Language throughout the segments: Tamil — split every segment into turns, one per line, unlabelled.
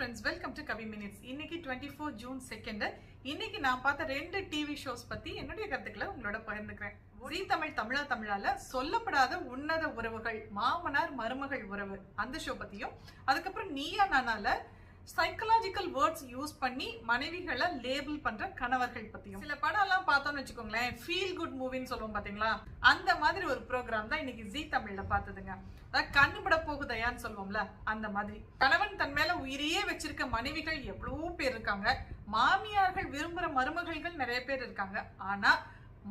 Friends welcome to Kavi minutes இன்னைக்கு டுவெண்ட்டி ஃபோர் ஜூன் செகண்ட் இன்னைக்கு நான் பார்த்த ரெண்டு டிவி ஷோஸ் பத்தி என்னுடைய கருத்துக்களை உங்களோட பகிர்ந்துக்கிறேன். ஜீ தமிழ் தமிழா தமிழால சொல்லப்படாத உன்னத உறவுகள் மாமனார் மருமகள் உறவு அந்த ஷோ பத்தியும். அதுக்கப்புறம் நீயா நானால சைக்கலாஜிக்கல் வேர்ட்ஸ் யூஸ் பண்ணி மனைவிகளை லேபிள் பண்ற கணவர்கள் பத்தியும். சில படம் எல்லாம் பார்த்தோம்னு வச்சுக்கோங்களேன் ஃபீல் குட் மூவின்னு சொல்லுவோம் பாத்தீங்களா? அந்த மாதிரி ஒரு ப்ரோக்ராம் தான் இன்னைக்கு ஜீ தமிழ்ல பார்த்ததுங்க. அதாவது கண்ணுபட போகுதையான்னு சொல்லுவோம்ல அந்த மாதிரி. கணவன் தன் மேல உயிரையே வச்சிருக்க மனைவிகள் எவ்வளவோ பேர் இருக்காங்க. மாமியார்கள் விரும்புற மருமகள்கள் நிறைய பேர் இருக்காங்க. ஆனா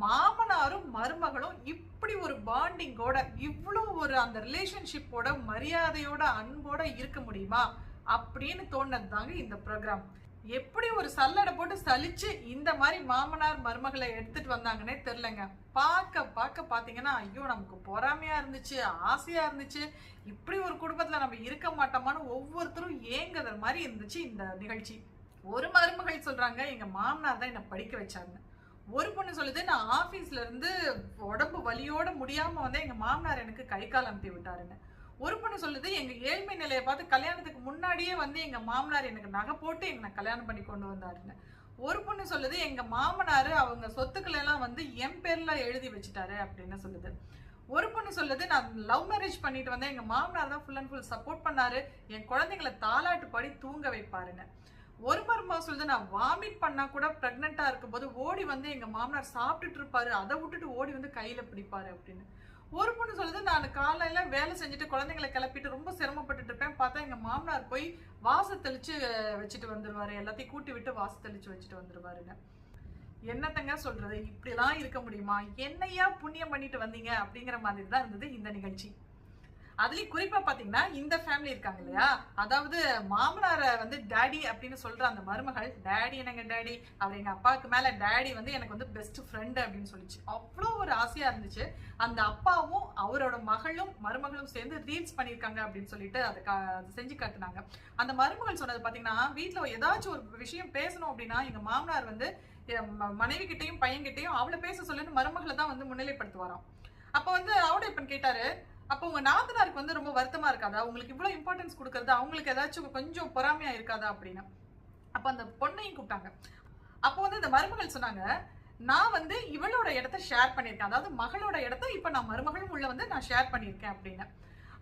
மாமனாரும் மருமகளும் இப்படி ஒரு பாண்டிங்கோட இவ்வளோ ஒரு அந்த ரிலேஷன்ஷிப்போட மரியாதையோட அன்போட இருக்க முடியுமா? அப்படின்னு தோணது தாங்க இந்த ப்ரோக்ராம் எப்படி ஒரு சல்லடை போட்டு சலிச்சு இந்த மாதிரி மாமனார் மருமகளை எடுத்துட்டு வந்தாங்கன்னே தெரிலங்க பார்க்க பார்க்க பார்த்தீங்கன்னா ஐயோ நமக்கு பொறாமையா இருந்துச்சு ஆசையா இருந்துச்சு. இப்படி ஒரு குடும்பத்துல நம்ம இருக்க மாட்டோமான்னு ஒவ்வொருத்தரும் ஏங்குற மாதிரி இருந்துச்சு இந்த நிகழ்ச்சி. ஒரு மருமகள் சொல்றாங்க எங்க மாமனார் தான் என்னை படிக்க வச்சாங்க. ஒரு பொண்ணு சொல்லுது நான் ஆபீஸ்ல இருந்து உடம்பு வலியோட முடியாம வந்து எங்க மாமனார் எனக்கு கை கால் அமுத்தி விட்டாருன்னு. ஒரு பொண்ணு சொல்லுது எங்க ஏழ்மை நிலையை பார்த்து கல்யாணத்துக்கு முன்னாடியே வந்து எங்க மாமனார் எனக்கு நகை போட்டு என்ன கல்யாணம் பண்ணி கொண்டு வந்தாருன்னு. ஒரு பொண்ணு சொல்லுது எங்க மாமனார் அவங்க சொத்துக்களை எல்லாம் வந்து என் பேர்ல எழுதி வச்சுட்டாரு அப்படின்னு சொல்லுது. ஒரு பொண்ணு சொல்லுது நான் லவ் மேரேஜ் பண்ணிட்டு வந்தேன் எங்க மாமனார் தான் ஃபுல் அண்ட் ஃபுல் சப்போர்ட் பண்ணாரு என் குழந்தைங்களை தாலாட்டு பாடி தூங்க வைப்பாருன்னு. ஒரு மருமக சொல்லுது நான் வாமிட் பண்ணா கூட பிரெக்னெண்டா இருக்கும்போது ஓடி வந்து எங்க மாமனார் சாப்பிட்டுட்டு இருப்பாரு அதை விட்டுட்டு ஓடி வந்து கையில பிடிப்பாரு அப்படின்னு. ஒரு பொண்ணு சொல்லுது நான் காலையில வேலை செஞ்சுட்டு குழந்தைங்களை கிளப்பிட்டு ரொம்ப சிரமப்பட்டுட்டு இருப்பேன். பார்த்தா எங்க மாமனார் போய் வாச தெளிச்சு வச்சுட்டு வந்துருவாரு. எல்லாத்தையும் கூட்டி விட்டு வாச தெளிச்சு வச்சுட்டு வந்துடுவாருங்க என்னத்தங்க சொல்றது? இப்படிலாம் இருக்க முடியுமா? என்னையா புண்ணியம் பண்ணிட்டு வந்தீங்க? அப்படிங்கிற மாதிரி தான் இருந்தது இந்த நிகழ்ச்சி. அதுலயும் குறிப்பா பாத்தீங்கன்னா இந்த ஃபேமிலி இருக்காங்க இல்லையா? அதாவது மாமனார வந்து டேடி அப்படின்னு சொல்ற அந்த மருமகள் டேடி என்னங்க டேடி அவர் எங்க அப்பாவுக்கு மேல டேடி வந்து எனக்கு வந்து பெஸ்ட் ஃப்ரெண்ட் அப்படின்னு சொல்லிச்சு. அவ்வளோ ஒரு ஆசையா இருந்துச்சு. அந்த அப்பாவும் அவரோட மகளும் மருமகளும் சேர்ந்து ரீல்ஸ் பண்ணியிருக்காங்க அப்படின்னு சொல்லிட்டு அதை கா- செஞ்சு காட்டினாங்க. அந்த மருமகள் சொன்னது பாத்தீங்கன்னா வீட்டுல ஏதாச்சும் ஒரு விஷயம் பேசணும் அப்படின்னா எங்க மாமனார் வந்து என் ம- மனைவி கிட்டையும் அவளை பேச சொல்லுன்னு மருமகளை தான் வந்து முன்னிலைப்படுத்துவாராம். அப்ப வந்து அவடையப்பன் கேட்டாரு அப்போ உங்க நாத்தனாருக்கு வந்து ரொம்ப வருத்தமா இருக்காதா? உங்களுக்கு இவ்வளவு இம்பார்ட்டன்ஸ் கொடுக்கறது அவங்களுக்கு ஏதாச்சும் கொஞ்சம் பொறாமையா இருக்காதா அப்படின்னு? அப்ப அந்த பொண்ணையும் கூப்பிட்டாங்க. அப்போ வந்து இந்த மருமகள் சொன்னாங்க நான் வந்து இவளோட இடத்த ஷேர் பண்ணியிருக்கேன். அதாவது மகளோட இடத்த இப்போ நான் மருமகளும் உள்ள வந்து நான் ஷேர் பண்ணியிருக்கேன் அப்படின்னு.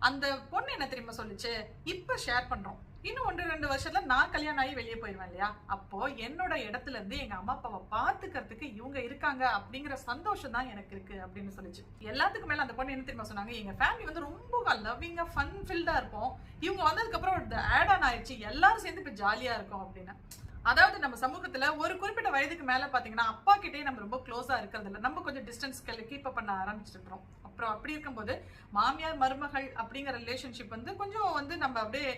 அந்த பொண்ணு என்ன தெரியுமா சொல்லுச்சு? இப்போ ஷேர் பண்ணுறோம் இன்னும் ஒன்று ரெண்டு வருஷத்துல நான் கல்யாணம் ஆகி வெளியே போயிடுவேன் இல்லையா? அப்போ என்னோட இடத்துல இருந்து எங்க அம்மா அப்பாவை பாத்துக்கிறதுக்கு இவங்க இருக்காங்க அப்படிங்கிற சந்தோஷம் தான் எனக்கு இருக்கு அப்படின்னு சொல்லிச்சு. எல்லாத்துக்கும் மேல அந்த பொண்ணு என்ன தெரியுமா சொன்னாங்க? எங்க ஃபேமிலி வந்து ரொம்ப லவ்விங்கா ஃபன் ஃபில்டா இருப்போம். இவங்க வந்ததுக்கு அப்புறம் ஆட் ஆன் ஆயிடுச்சு. எல்லாரும் சேர்ந்து இப்ப ஜாலியா இருக்கும் அப்படின்னு. அதாவது நம்ம சமூகத்துல ஒரு குறிப்பிட்ட வயதுக்கு மேல பாத்தீங்கன்னா அப்பா கிட்டே நம்ம ரொம்ப க்ளோஸா இருக்கிறது இல்லை. நம்ம கொஞ்சம் டிஸ்டன்ஸ் கீப் பண்ண ஆரம்பிச்சிருக்கிறோம். அப்புறம் அப்படி இருக்கும்போது மாமியார் மருமகள் அப்படிங்கிற ரிலேஷன்ஷிப் வந்து கொஞ்சம் வந்து நம்ம அப்படியே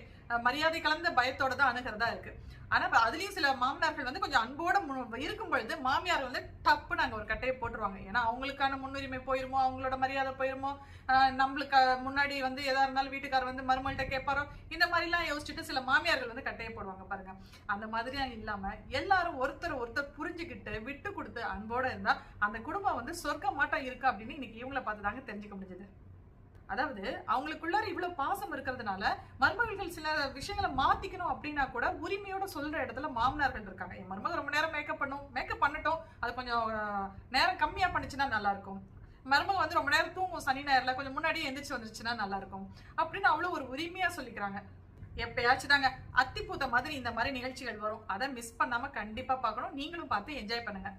மரியாதை கலந்த பயத்தோட தான் அணுகிறதா இருக்கு. ஆனா அதுலயும் சில மாமனார்கள் வந்து கொஞ்சம் அன்போட இருக்கும் பொழுது மாமியார் வந்து டப்பு நாங்க ஒரு கட்டையை போட்டுருவாங்க. ஏன்னா அவங்களுக்கான முன்னுரிமை போயிருமோ அவங்களோட மரியாதை போயிருமோ நம்மளுக்கு முன்னாடி வந்து எதா இருந்தாலும் வீட்டுக்காரர் வந்து மருமகள்கிட்ட கேட்பாரோ இந்த மாதிரிலாம் யோசிச்சுட்டு சில மாமியார்கள் வந்து கட்டையை போடுவாங்க பாருங்க. அந்த மாதிரியா இல்லாம எல்லாரும் ஒருத்தர் ஒருத்தர் புரிஞ்சுக்கிட்டு விட்டு கொடுத்து அன்போட இருந்தா அந்த குடும்பம் வந்து சொர்க்க மாட்டம் இருக்கு அப்படின்னு இன்னைக்கு இவங்களை பார்த்து தாங்க தெரிஞ்சுக்க முடிஞ்சது. அதாவது அவங்களுக்குள்ளார இவ்வளவு பாசம் இருக்கிறதுனால மருமகள்கள் சில விஷயங்களை மாத்திக்கணும் அப்படின்னா கூட உரிமையோட சொல்ற இடத்துல மாமனார்கள் இருக்காங்க. என் மருமகள் ரொம்ப நேரம் மேக்கப் பண்ணும் மேக்கப் பண்ணட்டும். அது கொஞ்சம் நேரம் கம்மியா பண்ணுச்சுன்னா நல்லா இருக்கும் மருமக வந்து ரொம்ப நேரம் தூங்கும் சனி நேரில் கொஞ்சம் முன்னாடியே எந்திரிச்சு வந்துருச்சுன்னா நல்லா இருக்கும் அப்படின்னு அவ்வளோ ஒரு உரிமையா சொல்லிக்கிறாங்க. எப்பயாச்சும் தாங்க அத்திப்பூத்த மாதிரி இந்த மாதிரி நிகழ்ச்சிகள் வரும். அதை மிஸ் பண்ணாம கண்டிப்பா பார்க்கணும். நீங்களும் பார்த்து என்ஜாய் பண்ணுங்க.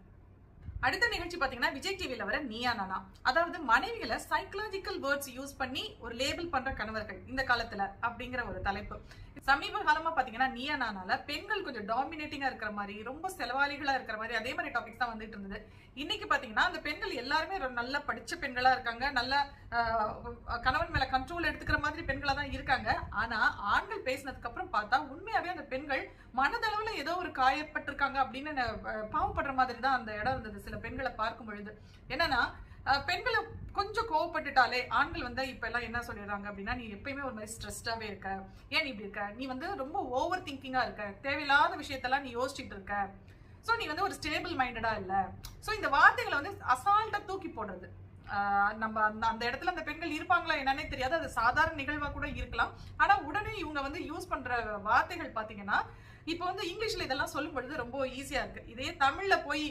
அடுத்த நிகழ்ச்சி பாத்தீங்கன்னா விஜய் டிவியில வர நீயா நானா. அதாவது மனைவிகளை சைக்கலாஜிக்கல் வேர்ட்ஸ் யூஸ் பண்ணி ஒரு லேபிள் பண்ற கணவர்கள் இந்த காலத்துல அப்படிங்கிற ஒரு தலைப்பு. சமீப காலமா பாத்தீங்கன்னா நீயா நானால பெண்கள் கொஞ்சம் டாமினேட்டிங்கா இருக்கிற மாதிரி ரொம்ப செலவாளிகளா இருக்கிற மாதிரி அதே மாதிரி டாபிக்ஸ் தான் வந்துட்டு இருந்தது. இன்னைக்கு பாத்தீங்கன்னா அந்த பெண்கள் எல்லாருமே நல்லா படிச்ச பெண்களா இருக்காங்க. நல்ல கணவன் மேல கண்ட்ரோல் எடுத்துக்கிற மாதிரி பெண்களா தான் இருக்காங்க. ஆனா ஆண்கள் பேசினதுக்கு அப்புறம் பார்த்தா உண்மையாவே அந்த பெண்கள் மனதளவுல ஏதோ ஒரு காயப்பட்டிருக்காங்க அப்படின்னு பாவப்படுற மாதிரி தான் அந்த இடம் இருந்தது சில பெண்களை பார்க்கும் பொழுது. என்னன்னா பெண்களை கொஞ்சம் கோவப்பட்டுட்டாலே ஆண்கள் வந்து இப்போ எல்லாம் என்ன சொல்லிடுறாங்க அப்படின்னா நீ எப்பயுமே ஒரு மாதிரி ஸ்ட்ரெஸ்டாகவே இருக்க. ஏன் நீ இப்படி இருக்க? நீ வந்து ரொம்ப ஓவர் திங்கிங்காக இருக்க. தேவையில்லாத விஷயத்தெல்லாம் நீ யோசிச்சுட்டு இருக்க. ஸோ நீ வந்து ஒரு ஸ்டேபிள் மைண்டடாக இல்லை. ஸோ இந்த வார்த்தைகளை வந்து அசால்ட்டாக தூக்கி போடுறது. நம்ம அந்த அந்த இடத்துல அந்த பெண்கள் இருப்பாங்களா என்னன்னே தெரியாது. அது சாதாரண நிகழ்வாக கூட இருக்கலாம். ஆனால் உடனே இவங்க வந்து யூஸ் பண்ணுற வார்த்தைகள் பார்த்தீங்கன்னா இப்போ வந்து இங்கிலீஷ்ல இதெல்லாம் சொல்லும் பொழுது ரொம்ப ஈஸியா இருக்கு. இதே தமிழ்ல போய்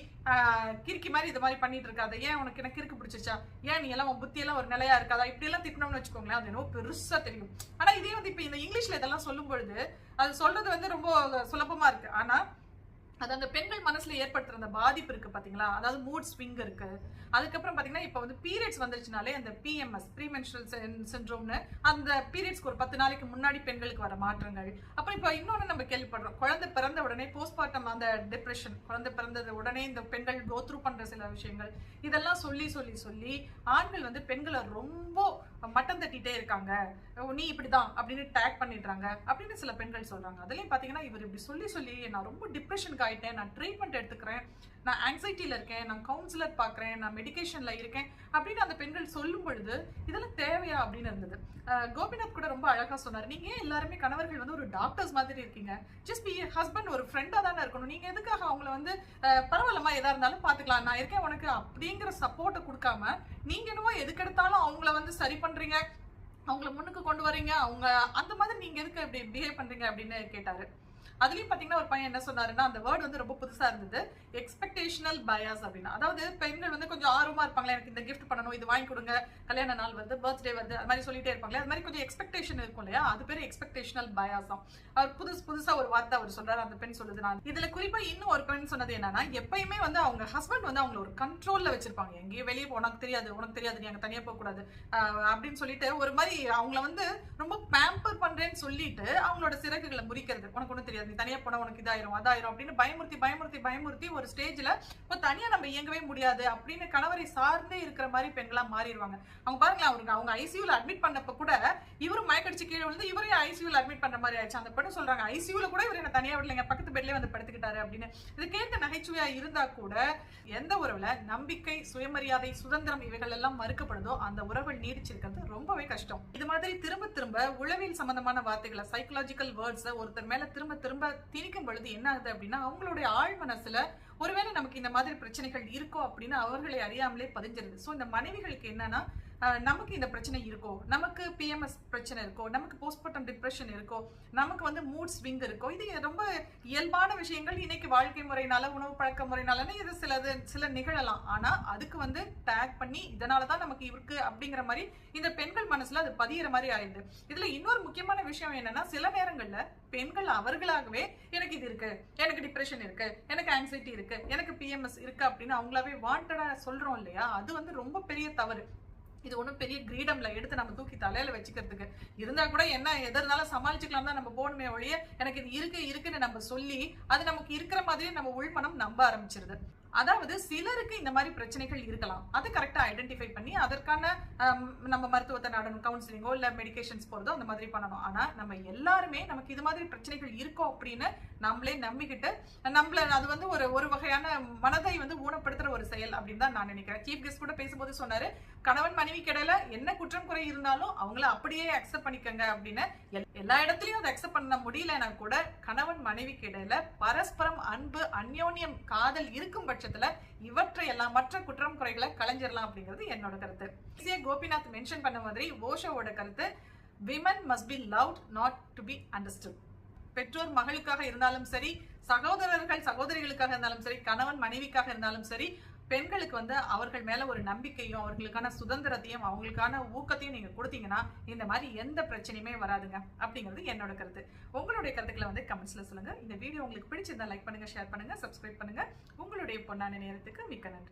கிறுக்கி மாதிரி இது மாதிரி பண்ணிட்டு இருக்காத. ஏன் உனக்கு எனக்கு கிறுக்கு பிடிச்சிச்சா ஏன் நீ எல்லாம் உன் புத்தி எல்லாம் ஒரு நிலையா இருக்காதா? இப்படி எல்லாம் திட்டணும்னு வச்சுக்கோங்களேன் அது என்னவோ பெருசா தெரியும். ஆனா இதே வந்து இப்போ இந்த இங்கிலீஷ்ல இதெல்லாம் சொல்லும் பொழுது அது சொல்றது வந்து ரொம்ப சுலபமா இருக்கு. ஆனா அது அந்த பெண்கள் மனசுல ஏற்படுத்துற அந்த பாதிப்பு இருக்கு பாத்தீங்களா? அதாவது மூட் ஸ்விங் இருக்கு. அதுக்கப்புறம் பாத்தீங்கன்னா இப்போ வந்து பீரியட்ஸ் வந்துருச்சுனாலே அந்த பிஎம்எஸ் ப்ரீமென்ஸ்ட்ரல் சிண்ட்ரோம்னு அந்த பீரியட்ஸ்க்கு ஒரு பத்து நாளைக்கு முன்னாடி பெண்களுக்கு வர மாற்றங்கள். அப்புறம் இப்போ இன்னொன்று நம்ம கேள்விப்படுறோம். குழந்தை பிறந்த உடனே போஸ்ட்மார்ட்டம் அந்த டிப்ரெஷன் குழந்தை பிறந்தது உடனே இந்த பெண்கள் கோத்ரூ பண்ற சில விஷயங்கள் இதெல்லாம் சொல்லி சொல்லி சொல்லி ஆண்கள் வந்து பெண்களை ரொம்ப மட்டம் தட்டிட்டே இருக்காங்க. ஓ, நீ இப்படிதான் அப்படின்னு டேக் பண்ணிடுறாங்க அப்படின்னு சில பெண்கள் சொல்றாங்க. அதுலயும் பாத்தீங்கன்னா இவர் இப்படி சொல்லி சொல்லி நான் ரொம்ப டிப்ரெஷனுக்கு ஆயிட்டேன் நான் ட்ரீட்மெண்ட் எடுத்துக்கிறேன் நான் ஆங்ஸைட்டியில் இருக்கேன் நான் கவுன்சிலர் பார்க்குறேன் நான் மெடிகேஷனில் இருக்கேன் அப்படின்னு அந்த பெண்கள் சொல்லும் பொழுது இதெல்லாம் தேவையா அப்படின்னு இருந்தது. கோபிநாத் கூட ரொம்ப அழகா சொன்னார். நீங்க ஏன் எல்லாருமே கணவர்கள் வந்து ஒரு டாக்டர்ஸ் மாதிரி இருக்கீங்க? ஜஸ்ட் பி ஹஸ்பண்ட் ஒரு ஃப்ரெண்டா தானே இருக்கணும். நீங்க எதுக்காக அவங்கள வந்து பரவாயில்லமா பரவாயில்லம்மா எதா இருந்தாலும் பாத்துக்கலாம். நான் இருக்கேன் உனக்கு அப்படிங்கிற சப்போர்ட்டை கொடுக்காம நீங்க என்னவோ எதுக்கு எடுத்தாலும் அவங்கள வந்து சரி பண்றீங்க? அவங்கள முன்னுக்கு கொண்டு வரீங்க. அவங்க அந்த மாதிரி நீங்க எதுக்கு இப்படி பிஹேவ் பண்றீங்க அப்படின்னு கேட்டாரு. அதுலயும் பாத்தீங்கன்னா ஒரு பையன் என்ன சொன்னாருன்னா அந்த வேர்ட் வந்து ரொம்ப புதுசா இருந்தது. எக்ஸ்பெக்டேஷனல் பயாஸ் அப்படின்னா. அதாவது பெண்கள் வந்து கொஞ்சம் ஆர்வமா இருப்பாங்களே எனக்கு இந்த கிஃப்ட் பண்ணணும் இது வாங்கி கொடுங்க கல்யாண நாள் வருது பர்த்டே வருது அது மாதிரி சொல்லிட்டே இருப்பாங்களே. அது மாதிரி கொஞ்சம் எக்ஸ்பெக்டேஷன் இருக்கும் இல்லையா? அது பேர் எக்ஸ்பெக்டேஷனல் பயாஸ் தான். அவர் புதுசு புதுசா ஒரு வார்த்தை அவர் சொல்றாரு அந்த பெண் சொல்லுது நான். இதுல குறிப்பா இன்னும் ஒரு பெண் சொன்னது என்னன்னா எப்பயுமே வந்து அவங்க ஹஸ்பண்ட் வந்து அவங்கள ஒரு கண்ட்ரோல்ல வச்சிருப்பாங்க. எங்கேயும் வெளியே உனக்கு தெரியாது உனக்கு தெரியாது நீ அங்கே தனியா போக கூடாது. அப்படின்னு சொல்லிட்டு ஒரு மாதிரி அவங்கள வந்து ரொம்ப பேம்பர் பண்றேன்னு சொல்லிட்டு அவங்களோட சிறகுகளை முறிக்கிறது. உனக்கு ஒன்றும் தெரியாது நீ தனியா போனால் உனக்கு இதாயிரும் அதாயிரும் அப்படின்னு பயமுறுத்தி பயமுறுத்தி பயமுறுத்தி ஒரு ஸ்டேஜ்ல இப்போ தனியா நம்ம இயங்கவே முடியாது அப்படின்னு கணவரை சார்ந்தே இருக்கிற மாதிரி பெண்களாக மாறிடுவாங்க. அவங்க பாருங்களேன் அவருக்கு அவங்க ஐசியூல அட்மிட் பண்ணப்போ கூட இவரும் மயக்கடிச்சு கீழே விழுந்து இவரையும் ஐசியூல அட்மிட் பண்ண மாதிரி ஆயிடுச்சு. அந்த பெண்ணு சொல்றாங்க ஐசியூல கூட இவர் என்ன தனியாக விடலைங்க பக்கத்து பெட்லேயே வந்து படுத்துக்கிட்டாரு அப்படின்னு. இது கேட்க நகைச்சுவையா இருந்தா கூட எந்த உறவுல நம்பிக்கை சுயமரியாதை சுதந்திரம் இவைகள் எல்லாம் மறுக்கப்படுதோ அந்த உறவில் நீடிச்சிருக்கிறது ரொம்பவே கஷ்டம். இது மாதிரி திரும்ப திரும்ப உளவியல் சம்பந்தமான வார்த்தைகளை சைக்கலாஜிக்கல் வேர்ட்ஸை ஒருத்தர் மேல திரும்ப திரும்ப திணிக்கும் பொழுது என்ன ஆகுது அப்படின்னா அவங்களுடைய ஆழ் மனசுல ஒருவேளை நமக்கு இந்த மாதிரி பிரச்சனைகள் இருக்கோ அப்படின்னு அவர்களை அறியாமலே பதிஞ்சிருது. ஸோ இந்த மனைவிகளுக்கு என்னன்னா நமக்கு இந்த பிரச்சனை இருக்கோ நமக்கு பிஎம்எஸ் பிரச்சனை இருக்கோ நமக்கு போஸ்ட்மார்ட்டம் டிப்ரெஷன் இருக்கோ நமக்கு வந்து மூட் ஸ்விங் இருக்கோ இது ரொம்ப இயல்பான விஷயங்கள். இன்னைக்கு வாழ்க்கை முறையினால உணவு பழக்க முறையினாலன்னு இது சிலது சில நிகழலாம். ஆனா அதுக்கு வந்து டேக் பண்ணி இதனால தான் நமக்கு இருக்கு அப்படிங்கிற மாதிரி இந்த பெண்கள் மனசுல அது பதியிற மாதிரி ஆயிடுது. இதுல இன்னொரு முக்கியமான விஷயம் என்னன்னா சில நேரங்கள்ல பெண்கள் அவர்களாகவே எனக்கு இது இருக்கு எனக்கு டிப்ரெஷன் இருக்கு எனக்கு ஆங்ஸைட்டி இருக்கு எனக்கு பிஎம்எஸ் இருக்கு அப்படின்னு அவங்களாவே வாண்டடா சொல்றோம் இல்லையா? அது வந்து ரொம்ப பெரிய தவறு. இது ஒன்றும் பெரிய கிரீடம்ல எடுத்து நம்ம தூக்கி தலையில வச்சுக்கிறதுக்கு. இருந்தா கூட என்ன எது சமாளிச்சுக்கலாம் தான் நம்ம போகணுமே ஒழிய எனக்கு இது இருக்கு இருக்குன்னு நம்ம சொல்லி அது நமக்கு இருக்கிற மாதிரியே நம்ம உள்மனம் நம்ப ஆரம்பிச்சிருது. அதாவது சிலருக்கு இந்த மாதிரி பிரச்சனைகள் இருக்கலாம். அது கரெக்டாக ஐடென்டிஃபை பண்ணி அதற்கான நம்ம மருத்துவத்தை நாடணும் கவுன்சிலிங்கோ இல்லை மெடிக்கேஷன்ஸ் போகிறதோ அந்த மாதிரி பண்ணணும். ஆனால் நம்ம எல்லாருமே நமக்கு இது மாதிரி பிரச்சனைகள் இருக்கோ அப்படின்னு நம்மளே நம்பிக்கிட்டு நம்மள அது வந்து ஒரு ஒரு வகையான மனதை வந்து ஊனப்படுத்துகிற ஒரு செயல் அப்படின்னு தான் நான் நினைக்கிறேன். சீஃப் கெஸ்ட் கூட பேசும்போது சொன்னார் கணவன் மனைவி கிடையில என்ன குற்றம் குறை இருந்தாலும் அவங்கள அப்படியே அக்செப்ட் பண்ணிக்கங்க அப்படின்னு எல்லா இடத்துலயும் அதை அக்செப்ட் பண்ண முடியலனா கூட கணவன் மனைவிக்கு இடையில பரஸ்பரம் அன்பு அந்யோன்யம் காதல் இருக்கும் பட்சத்துல இவற்றை எல்லாம் மற்ற குற்றம் குறைகளை களைஞ்சிடலாம் அப்படிங்கிறது என்னோட கருத்து. ஈஸியா கோபிநாத் மென்ஷன் பண்ண மாதிரி ஓஷோவோட கருத்து women must be loved not to be understood பெற்றோர் மகளுக்காக இருந்தாலும் சரி சகோதரர்கள் சகோதரிகளுக்காக இருந்தாலும் சரி கணவன் மனைவிக்காக இருந்தாலும் சரி பெண்களுக்கு வந்து அவர்கள் மேல ஒரு நம்பிக்கையும் அவர்களுக்கான சுதந்திரத்தையும் அவங்களுக்கான ஊக்கத்தையும் நீங்க கொடுத்தீங்கன்னா இந்த மாதிரி எந்த பிரச்சனையுமே வராதுங்க. அப்படிங்கிறது என்னோட கருத்து. உங்களுடைய கருத்துக்களை வந்து கமெண்ட்ஸ்ல சொல்லுங்க. இந்த வீடியோ உங்களுக்கு பிடிச்சிருந்தா லைக் பண்ணுங்க ஷேர் பண்ணுங்க சப்ஸ்கிரைப் பண்ணுங்க. உங்களுடைய பொன்னான நேரத்துக்கு மிக்க நன்றி.